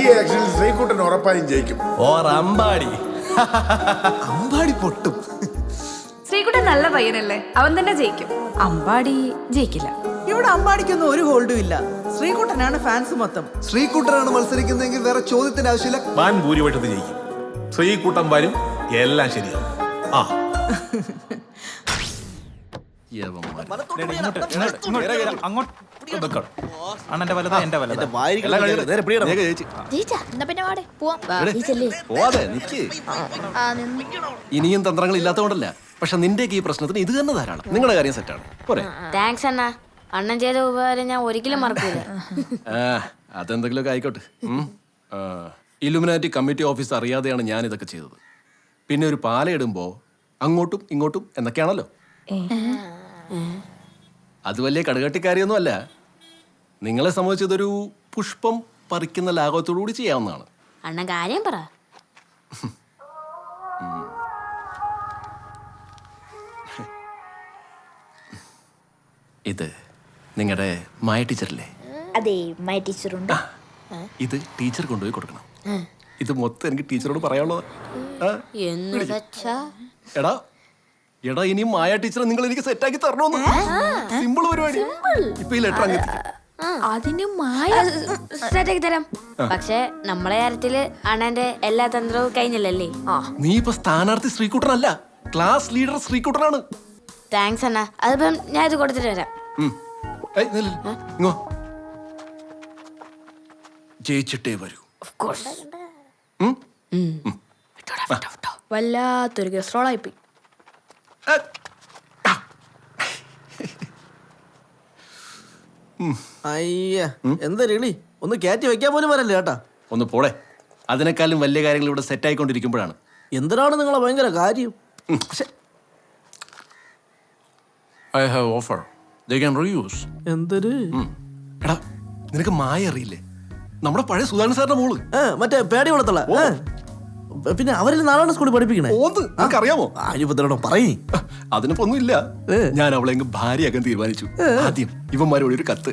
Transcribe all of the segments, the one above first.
ഈ ആക്ഷനിൽ ശ്രീകുട്ടൻ ഉറപ്പായും ജയിക്കും. ഓർ അമ്പാടി അമ്പാടി പൊട്ടും. ശ്രീകുട്ടൻ നല്ല പയ്യനല്ലേ? അവൻ തന്നെ ജയിക്കും. അമ്പാടി ജയിക്കില്ല. ഇവിടെ അമ്പാടിക്കൊന്നും ഒരു ഹോൾഡും ഇല്ല. ശ്രീകുട്ടനാണ് ഫാൻസ് മൊത്തം. ശ്രീകുട്ടനാണ് മത്സരിക്കുന്നതെങ്കിൽ വേറെ ചോദ്യത്തിന്റെ ആവശ്യമില്ല. വാൻ ഭൂരിപക്ഷത്തിൽ ജയിക്കും. ശ്രീകുട്ടൻ വരും എല്ലാം ശരിയാവും. ആ. അണ്ണന്റെ വലത് എന്റെ വലത്. ഇനിയും തന്ത്രങ്ങൾ ഇല്ലാത്തതുകൊണ്ടല്ല. പക്ഷെ നിന്റെ ഈ പ്രശ്നത്തിന് ഇത് തന്നെ ധാരാളം. നിങ്ങളുടെ കാര്യം സെറ്റാണ് പോരെ. താങ്ക്സ് അണ്ണ. അണ്ണൻ ചെയ്ത ഉപകാരം ഞാൻ ഒരിക്കലും മറക്കില്ല ആ അതെന്തെങ്കിലുമൊക്കെ ആയിക്കോട്ടെ. ഇലുമിനാറ്റി കമ്മിറ്റി ഓഫീസ് അറിയാതെയാണ് ഞാൻ ഇതൊക്കെ ചെയ്തത്. പിന്നെ ഒരു പാലയിടുമ്പോ അങ്ങോട്ടും ഇങ്ങോട്ടും എന്നൊക്കെയാണല്ലോ. അത് വലിയ കടുകട്ടിക്കാരിയൊന്നും അല്ല നിങ്ങളെ സംബന്ധിച്ചതൊരു പുഷ്പം പറിക്കുന്ന ലാഘവത്തോടു കൂടി ചെയ്യാവുന്നതാണ്. അണ്ണ കാര്യം പറ. ഇത് നിങ്ങളുടെ മായ ടീച്ചറല്ലേ? അതെ മായ ടീച്ചറുണ്ട്. ഇത് ടീച്ചർ കൊണ്ടുപോയി കൊടുക്കണം. ഇത് മൊത്തം എനിക്ക് ടീച്ചറോട് പറയാനുള്ളത്. എന്ന് വെച്ചാ? എടാ എടാ ഇനി മായ ടീച്ചറെ നിങ്ങൾ എനിക്ക് സെറ്റാക്കി തരണോന്ന്. സിമ്പിൾ പരിപാടി. ഇപ്പൊ ഈ ലെറ്റർ അങ്ങ് അതിന് മായ സെറ്റാക്കി തരാം. പക്ഷെ നമ്മളെ കാര്യത്തിൽ അണ്ണന്റെ എല്ലാ തന്ത്രവും കഴിഞ്ഞില്ലല്ലേ? നീ ഇപ്പൊ സ്ഥാനാർത്ഥി ശ്രീകുട്ടനല്ല ക്ലാസ് ലീഡർ ശ്രീകുട്ടനാണ്. താങ്ക്സ് അണ്ണ. അതിപ്പം ഞാൻ ഇത് കൊടുത്തിട്ട് വരാം. ജയിച്ചിട്ടേ വരൂ? വല്ലാത്തൊരു ഗസ്ട്രോളായിപ്പോയി അയ്യ ഒന്ന് കയറ്റി വെക്കാൻ പോലും വരല്ലേ ചേട്ടാ ഒന്ന് പോളെ അതിനേക്കാളും വലിയ കാര്യങ്ങൾ ഇവിടെ സെറ്റ് ആയിക്കൊണ്ടിരിക്കുമ്പോഴാണ്. എന്തിനാണ് നിങ്ങളെ ഭയങ്കര കാര്യം? I have offer they can reuse എന്തൊരു? എടാ നിനക്ക് മായ അറിയില്ലേ? നമ്മുടെ പഴയ സുധാകരൻ സാറിന്റെ മോൾ. മറ്റേ പേടി വളർത്തല പിന്നെ അവരിൽ നാലാണ് സ്കൂളിൽ പഠിപ്പിക്കണേ. അറിയാമോ ആയുപത്രണോ പറയേ. അതിനിപ്പോ ഒന്നുമില്ല. ഞാൻ അവളെ ഭാര്യയാക്കാൻ തീരുമാനിച്ചു. ആദ്യം ഇവന്മാരോട് ഒരു കത്ത്.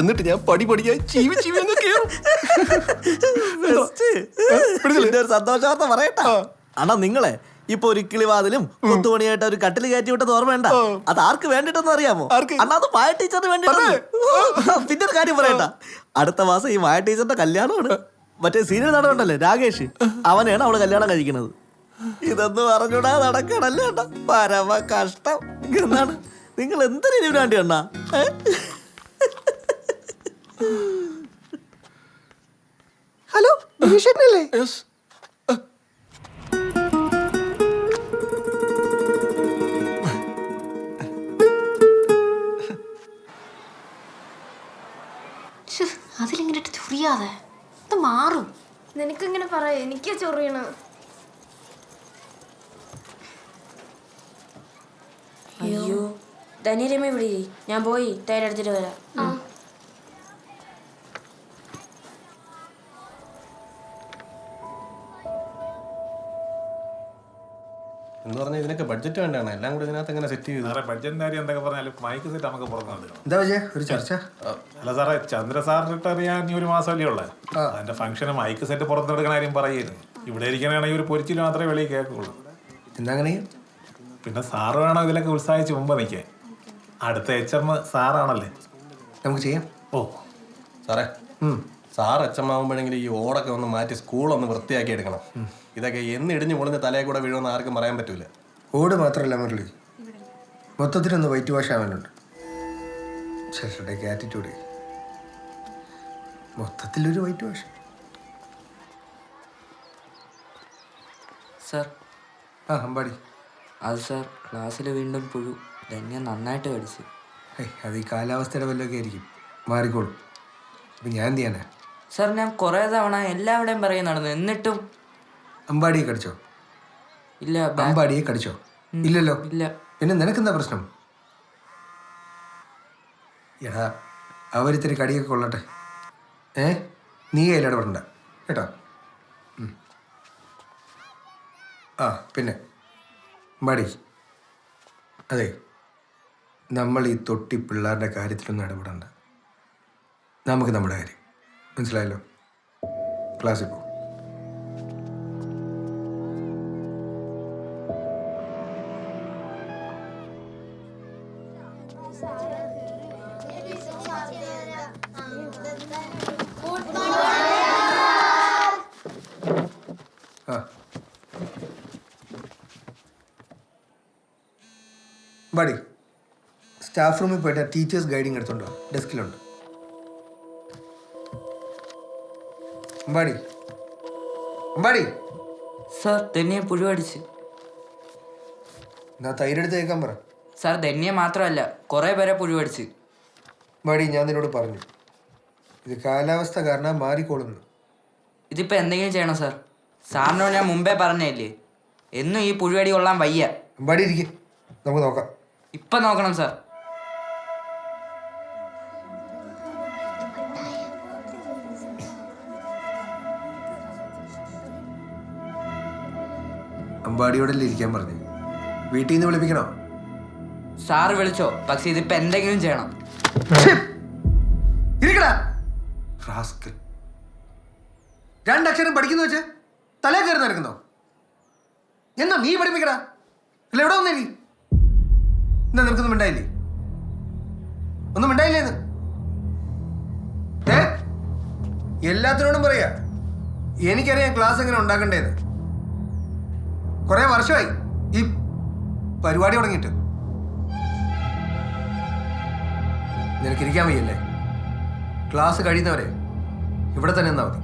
എന്നിട്ട് ഞാൻ പടി പടിയായി ചീവി ചീവി ഒരു സന്തോഷാർത്ഥ പറയട്ടാ. അണ്ണാ നിങ്ങളെ ഇപ്പൊ ഒരു കിളിവാതിലും കൊത്തുപണിയായിട്ട് ഒരു കട്ടിൽ കയറ്റി വിട്ടത് ഓർമ്മ വേണ്ട അത് ആർക്ക് വേണ്ടിട്ടെന്ന് അറിയാമോ? അണ്ണാ അത് മായ ടീച്ചറിന് വേണ്ടിട്ടാണ് പിന്നെ ഒരു കാര്യം പറയണ്ട അടുത്ത മാസം ഈ മായ ടീച്ചറിന്റെ കല്യാണമാണ്. മറ്റേ സീനിയർ നടനുണ്ടല്ലേ രാകേഷ്? അവനെയാണ് അവൾ കല്യാണം കഴിക്കുന്നത്. ഇതൊന്നും പറഞ്ഞൂടാ നടക്കണല്ലേ അണ്ണാ. പരമ കഷ്ടം. എന്നാണ്. നിങ്ങൾ എന്തിനു വേണ്ടി എണ്ണ? Hello Yes. അതിലിങ്ങനെ ചുറിയാതെ ഇത് മാറും. നിനക്കിങ്ങനെ പറയാ. എനിക്ക് ചൊറിയണ അയ്യോ. ധനിരമ്മ ഇവിടെ ഇരി. ഞാൻ പോയി തയ്യാറെടുത്തിട്ട് വരാം. എന്ന് പറഞ്ഞാൽ ഇതിനൊക്കെ ബഡ്ജറ്റ് വേണ്ടാണ്. എല്ലാം കൂടി ഇതിനകത്ത് എങ്ങനെ സെറ്റ് ചെയ്തു. സാറേ ബഡ്ജറ്റിന്റെ കാര്യം എന്തൊക്കെ പറഞ്ഞാലും മൈക്ക് സെറ്റ് നമുക്ക് പുറത്ത് നൽകണം എന്താ വിജയ? ഒരു ചർച്ച? അല്ല സാറേ ചന്ദ്ര സാറിനിട്ട് അറിയാൻ ഇനി ഒരു മാസമല്ലേ ഉള്ളത് അതിന്റെ ഫംഗ്ഷന് മൈക്ക് സെറ്റ് പുറത്തെടുക്കുന്ന കാര്യം പറയുന്നു. ഇവിടെ ഇരിക്കണമെങ്കിൽ ഒരു പൊരിച്ചിൽ മാത്രമേ വെളിയിൽ കേൾക്കുള്ളൂ. എന്നങ്ങനെ പിന്നെ സാറ് വേണം ഇതിലൊക്കെ ഉത്സാഹിച്ച് മുമ്പ് നിൽക്കാൻ? അടുത്ത എച്ച് എം സാറാണല്ലേ നമുക്ക് ചെയ്യാം. ഓ. സാറേ സാർ അച്ഛമാവുമ്പോഴെങ്കിൽ ഈ ഓടൊക്കെ ഒന്ന് മാറ്റി സ്കൂളൊന്ന് വൃത്തിയാക്കി എടുക്കണം. ഇതൊക്കെ എന്ന് ഇടിഞ്ഞു പൊളിഞ്ഞ് തലയെ കൂടെ വീഴുമെന്ന് ആർക്കും പറയാൻ പറ്റൂല. ഓട് മാത്രമല്ല മുരളി. മൊത്തത്തിലൊന്ന് വൈറ്റ് വാഷ് ആവാനുണ്ട്. ആറ്റിറ്റ്യൂഡ് മൊത്തത്തിലൊരു വൈറ്റ് വാഷ് സാർ. ആ അമ്പാടി. അത് സാർ ക്ലാസ്സിൽ വീണ്ടും പുഴു. ധന്യ നന്നായിട്ട് പഠിച്ചു ഏയ് അത് ഈ കാലാവസ്ഥയുടെ വല്ലതൊക്കെ ആയിരിക്കും. മാറിക്കോളും. അപ്പം ഞാൻ എന്ത് ചെയ്യാനാ? സാർ ഞാൻ കുറേ തവണ എല്ലാവിടെയും പറയും നടന്നു. എന്നിട്ടും അമ്പാടിയെ കടിച്ചോ? ഇല്ല ബാ- അമ്പാടിയെ കടിച്ചോ? ഇല്ലല്ലോ. ഇല്ല. പിന്നെ നിനക്കെന്താ പ്രശ്നം? എടാ അവരിത്തിരി കടിയൊക്കെ കൊള്ളട്ടെ. ഏ? നീ അതിൽ ഇടപെടണ്ട. കേട്ടോ? ഉം. ആ പിന്നെ. മടി അതെ നമ്മൾ ഈ തൊട്ടി പിള്ളേരുടെ കാര്യത്തിലൊന്നും ഇടപെടണ്ട. നമുക്ക് നമ്മുടെ കാര്യം. മനസ്സിലായല്ലോ? ക്ലാസ്സിൽ പോ ആ ബടി സ്റ്റാഫ് റൂമിൽ പോയിട്ട് ടീച്ചേഴ്സ് ഗൈഡിങ് എടുത്തുണ്ടോ ഡെസ്കിലുണ്ട് അമ്പാടി അമ്പാടി സാർ ധന്യെ പുഴുവടിച്ച് എന്നാ തൈരെടുത്ത് കേൾക്കാൻ പറ. സാർ ധന്യെ മാത്രമല്ല കുറേ പേരെ പുഴുവടിച്ച് അമ്പാടി ഞാൻ നിന്നോട് പറഞ്ഞു. ഇത് കാലാവസ്ഥ കാരണം മാറിക്കോളുന്നു. ഇതിപ്പോൾ എന്തെങ്കിലും ചെയ്യണം സാർ? സാറിനോട് ഞാൻ മുമ്പേ പറഞ്ഞല്ലേ? എന്നും ഈ പുഴുവടി കൊള്ളാൻ വയ്യ. അമ്പാടി ഇരിക്കും. നമുക്ക് നോക്കാം. ഇപ്പം നോക്കണം സാർ. അമ്പാടിയോടല്ലേ ഇരിക്കാൻ പറഞ്ഞു? വീട്ടിൽ നിന്ന് വിളിപ്പിക്കണോ? സാറ് വിളിച്ചോ. പക്ഷെ ഇതിപ്പോ എന്തെങ്കിലും ചെയ്യണം. ഇരിക്കടാ. റാസ്കൽ. രണ്ടക്ഷരം പഠിക്കുന്നു വെച്ച്. തലേ കയറി നടക്കുന്നോ? എന്നാ നീ പഠിപ്പിക്കടാ? അല്ല എവിടെ വന്നേ നീ? എന്നാ നിനക്കൊന്നും മിണ്ടായില്ലേ? ഒന്നും മിണ്ടായില്ലേന്ന് ഏ? എല്ലാത്തിനോടും പറയാ. എനിക്കറിയാം ക്ലാസ് എങ്ങനെ ഉണ്ടാക്കണ്ടേന്ന്. കുറെ വർഷമായി ഈ പരിപാടി തുടങ്ങിയിട്ട്. നിനക്കിരിക്കാൻ വയ്യല്ലേ? ക്ലാസ് കഴിയുന്നവരെ ഇവിടെ തന്നെ നിന്നാ മതി.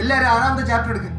എല്ലാവരും ആറാമത്തെ ചാപ്റ്റർ എടുക്ക്.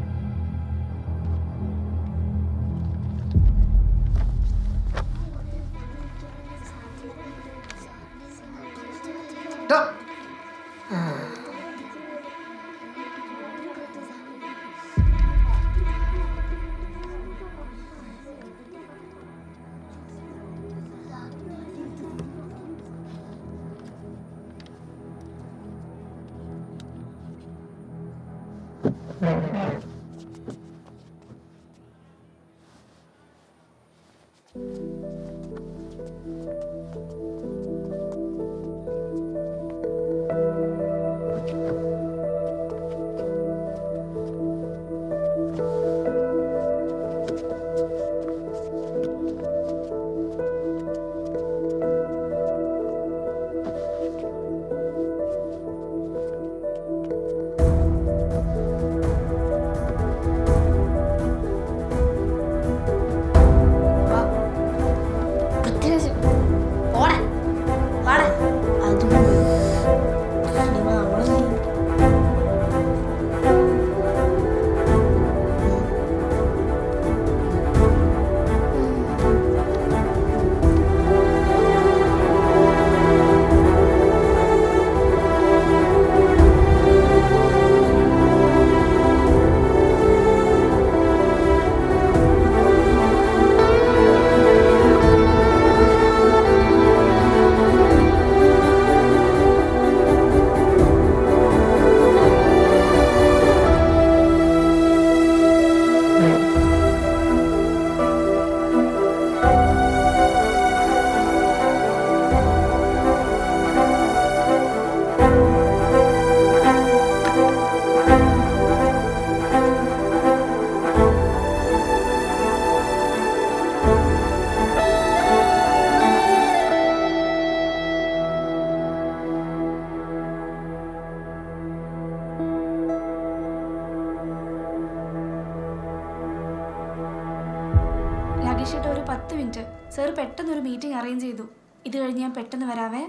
പെട്ടെന്ന് ഒരു മീറ്റിംഗ് അറേഞ്ച് ചെയ്തു. ഇത് കഴിഞ്ഞ് ഞാൻ പെട്ടെന്ന് വരാവേ.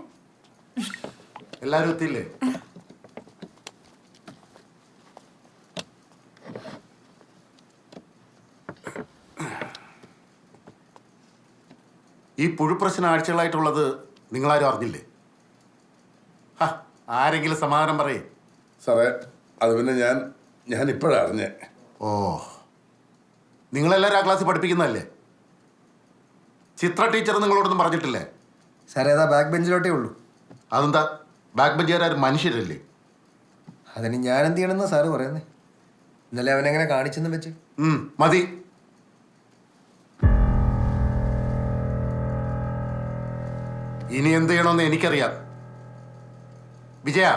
എല്ലാരും എത്തിയില്ലേ? ഈ പുഴുപ്രശ്നം ആഴ്ചകളായിട്ടുള്ളത് നിങ്ങളാരും അറിഞ്ഞില്ലേ? ഹ, ആരെങ്കിലും സമാധാനം പറയേ. സാറേ അത് പിന്നെ ഞാൻ ഞാൻ ഇപ്പോഴാണ് അറിഞ്ഞേ. ഓ നിങ്ങളെല്ലാവരും ആ ക്ലാസ്സിൽ പഠിപ്പിക്കുന്നതല്ലേ? ചിത്ര ടീച്ചർ നിങ്ങളോടൊന്നും പറഞ്ഞിട്ടില്ലേ? സാറേ അതാ ബാക്ക് ബെഞ്ചിലോട്ടേ ഉള്ളൂ. അതെന്താ? ബാക്ക് ബെഞ്ചുകാരും മനുഷ്യരല്ലേ? അതിന് ഞാൻ എന്ത് ചെയ്യണമെന്നാ സാറ് പറയുന്നേ? ഇന്നലെ അവനെങ്ങനെ കാണിച്ചെന്ന് വെച്ച്. മതി. ഇനി എന്ത് ചെയ്യണമെന്ന് എനിക്കറിയാം. വിജയ